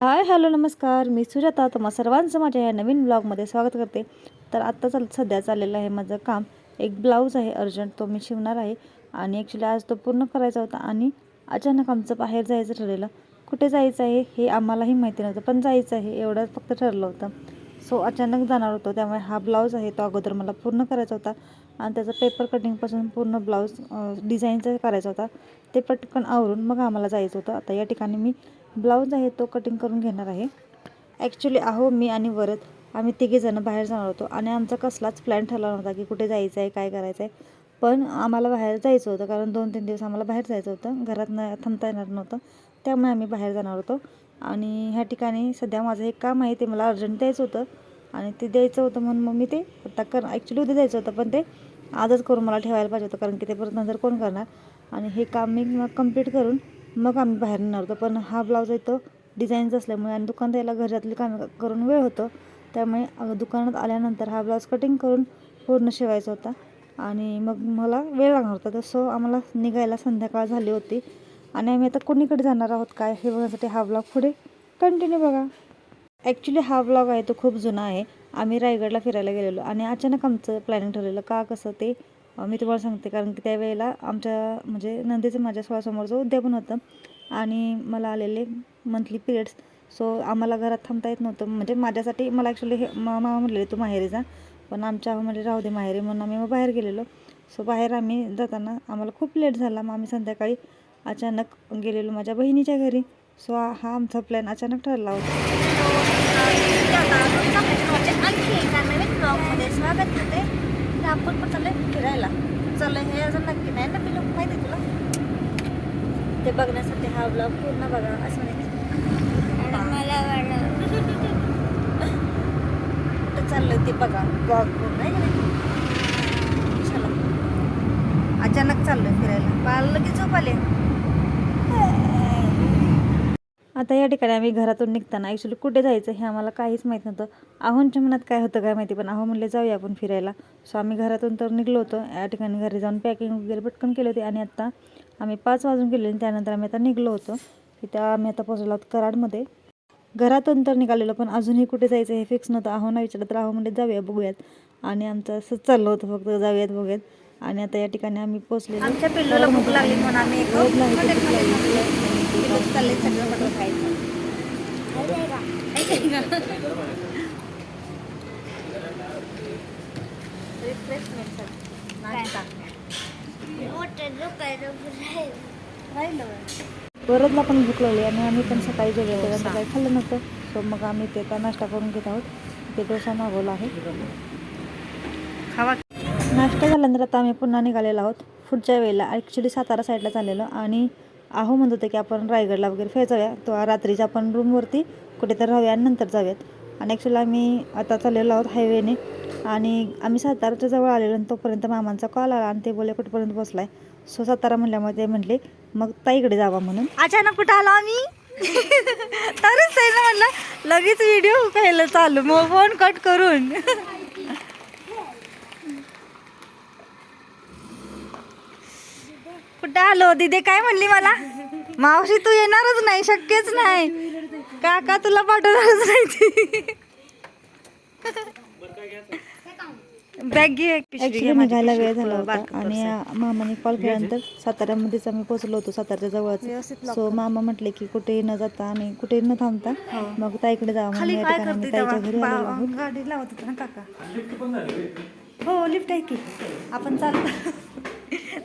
Hi hello नमस्कार. मी सुजाता. तुम्हा सर्वांचं माझ्या या नवीन ब्लॉगमध्ये स्वागत करते. तर आत्ता चाल सध्या चाललेलं आहे माझं काम. एक ब्लाऊज आहे अर्जंट तो मी शिवणार आहे. आणि ॲक्च्युली आज तो पूर्ण करायचा होता आणि अचानक आमचं बाहेर जायचं ठरलेलं. कुठे जायचं आहे हे आम्हालाही माहिती नव्हतं पण जायचं आहे एवढं फक्त ठरलं होतं. सो अचानक जाणार होतो त्यामुळे हा ब्लाऊज आहे तो अगोदर मला पूर्ण करायचा होता. आणि त्याचा पेपर कटिंगपासून पूर्ण ब्लाऊज डिझाईनचा करायचा होता. ते पटकन आवरून मग आम्हाला जायचं होतं. आता या ठिकाणी मी ब्लाऊज आहे तो कटिंग करून घेणार आहे. ॲक्च्युली अहो मी आणि वरत आम्ही तिघेजणं बाहेर जाणार होतो. आणि आमचा कसलाच प्लॅन ठरला नव्हता की कुठे जायचं आहे काय करायचं आहे. पण आम्हाला बाहेर जायचं होतं कारण दोन तीन दिवस आम्हाला बाहेर जायचं होतं. घरात न थांबता येणार नव्हतं. त्यामुळे आम्ही बाहेर जाणार होतो. आणि ह्या ठिकाणी सध्या माझं एक काम आहे ते मला अर्जंट द्यायचं होतं. आणि ते द्यायचं होतं म्हणून मग मी ते आता कर ॲक्च्युली उद्या द्यायचं होतं पण ते आजच करून मला ठेवायला पाहिजे होतं कारण की ते परत नंतर कोण करणार? आणि हे काम मी मग कंप्लीट करून मग आम्ही बाहेर येणार होतो. पण हा ब्लाऊज आहे तो डिझाईनचा असल्यामुळे आणि दुकान द्यायला घरातली कामं करून वेळ होतो. त्यामुळे दुकानात आल्यानंतर हा ब्लाऊज कटिंग करून पूर्ण शिवायचा होता. आणि मग मला वेळ लागणार होता. तर सो आम्हाला निघायला संध्याकाळ झाली होती. आणि आम्ही आता कोणीकडे जाणार आहोत काय हे बघण्यासाठी हा ब्लॉग पुढे कंटिन्यू बघा. ॲक्च्युली हा ब्लॉग आहे तो खूप जुना आहे. आम्ही रायगडला फिरायला गेलेलो आणि अचानक आमचं प्लॅनिंग ठरलेलं का कसं ते मी तुम्हाला सांगते. कारण की त्यावेळेला आमच्या म्हणजे नंदीचं माझ्या स्वसमोरचं उद्यापन होतं आणि मला आलेले मंथली पिरियड्स सो आम्हाला घरात थांबता येत नव्हतं. म्हणजे माझ्यासाठी मला ॲक्च्युली हे मा- मामा म्हणलेले तू माहेरी जा. पण आमच्या म्हणजे राहू दे माहेरी म्हणून आम्ही मग बाहेर गेलेलो. सो बाहेर आम्ही जाताना आम्हाला खूप लेट झाला. मग आम्ही संध्याकाळी अचानक गेलेलो माझ्या बहिणीच्या घरी. सो हा आमचा प्लॅन अचानक ठरला होता. आपण पण चाललोय फिरायला चाललोय हे अजून नक्की नाही ना पिलू माहिती आहे तुला ते बघण्यासाठी हा ब्लॉग पूर्ण बघा असं मला कुठं चाललोय ते बघा ब्लॉग पूर्ण आहे अचानक चाललोय फिरायला. बाळ लगेच झोप आले आता या ठिकाणी आम्ही घरातून निघताना ॲक्च्युली कुठे जायचं हे आम्हाला काहीच माहीत नव्हतं. आहोंच्या मनात काय होतं काय माहिती पण आहो म्हणले जाऊया आपण फिरायला. सो आम्ही घरातून तर निघलो होतो. या ठिकाणी घरी जाऊन पॅकिंग वगैरे पटकन केली होती आणि आता आम्ही पाच वाजून गेले आणि त्यानंतर आम्ही आता निघलो होतो. तिथं आम्ही आता पोचलो आहोत कराडमध्ये. घरातून तर निघालेलो पण अजूनही कुठे जायचं हे फिक्स नव्हतं. आहोना विचारलं तर आहो म्हणजे जाऊया बघूयात. आणि आमचं असंच चाललं होतं फक्त जाऊयात बघूयात. आणि आता या ठिकाणी आम्ही पोचलेलो आमच्या पिल्लूला भूक लागली म्हणून आम्ही खायचं. नाश्ता. राहिलं वरदला पण भूक लागली आणि आम्ही पण सकाळी जेवलो. त्यानंतर काही खाल्लं नव्हतं. सो मग आम्ही ते आता नाश्ता करून घेत आहोत. ते डोसा मागवला आहे. खावा. नाश्ता झाल्यानंतर आता आम्ही पुन्हा निघालेलो आहोत. पुढच्या वेळेला ॲक्च्युली सातारा साईडला चाललेलो आणि आहो म्हणत होते की आपण रायगडला वगैरे फिरायला जाऊया तो रात्रीच्या आपण रूमवरती कुठेतरी राहूया आणि नंतर जाऊयात. आणि ॲक्च्युली आम्ही आता चाललेलो आहोत हायवेने आणि आम्ही साताराच्या जवळ आलेलो आणि तोपर्यंत मामांचा कॉल आला आणि ते बोलले कुठपर्यंत पोचला आहे सो सातारा म्हणल्यामुळे ते म्हटले मग ताईकडे जावा म्हणून. अचानक कुठं आलो आम्ही? तरच ताईनं म्हणलं लगेच व्हिडिओ पाहिलं चालू मग फोन कट करून. कुठं आलो? दिदे काय म्हणली मला? मावशी तू येणारच नाही शक्यच नाही. काका तुला पाठवणारच नाही ती. बॅग ॲक्च्युली निघायला पिशवी. वेळ झाला हो, होता. आणि मामाने कॉल केल्यानंतर साताऱ्यामध्येच आम्ही पोचलो होतो व्यवस्थित जवळच सो मामा म्हटले की कुठे न जाता आणि कुठे न थांबता मग ताईकडे जावं म्हणून या ठिकाणी ताईच्या घरी आलेलो आहोत. तेव्हा गाडी लावत होता ना काका. हो लिफ्ट आहे की. आपण चालतो.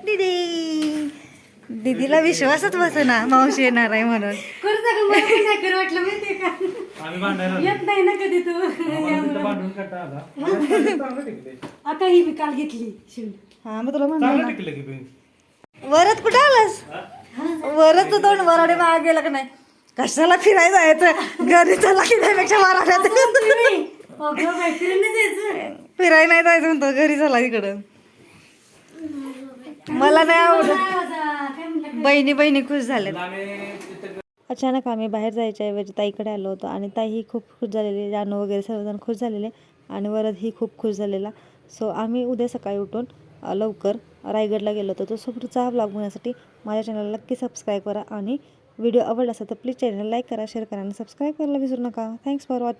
दीदी. दीदीला विश्वासच बसेना मावशी येणार आहे म्हणून. आम्ही भांडायला येत नाही ना कधी तू. आता ही मी काल घेतली शिवून हा मग तुला वरत कुठे आलास? वरच तोंड वराडे मागे गेला का नाही? कशाला फिरायला जायचं? घरी चला की त्यापेक्षा वराड्यात. अगं मैत्रिणी जायचं. फिरायला नाही जायचं म्हणतो घरी चला इकडं. मला नाही आवडत. बहिणी बहिणी खुश झाल्यात अचानक आम्ही बाहेर जायच्या ऐवजी ताईकडे आलो होतो आणि ताईही खूप खुश झालेली जानू वगैरे सर्वजण खुश झालेले आणि वरदही खूप खुश झालेला. सो आम्ही उद्या सकाळी उठून लवकर रायगडला गेलो होतो. तो पुढचा ब्लॉग बघण्यासाठी माझ्या चॅनलला नक्की सबस्क्राईब करा आणि व्हिडिओ आवडला असेल तर प्लीज चॅनल लाईक करा शेअर करा आणि सबस्क्राईब करायला विसरू नका. Thanks for watching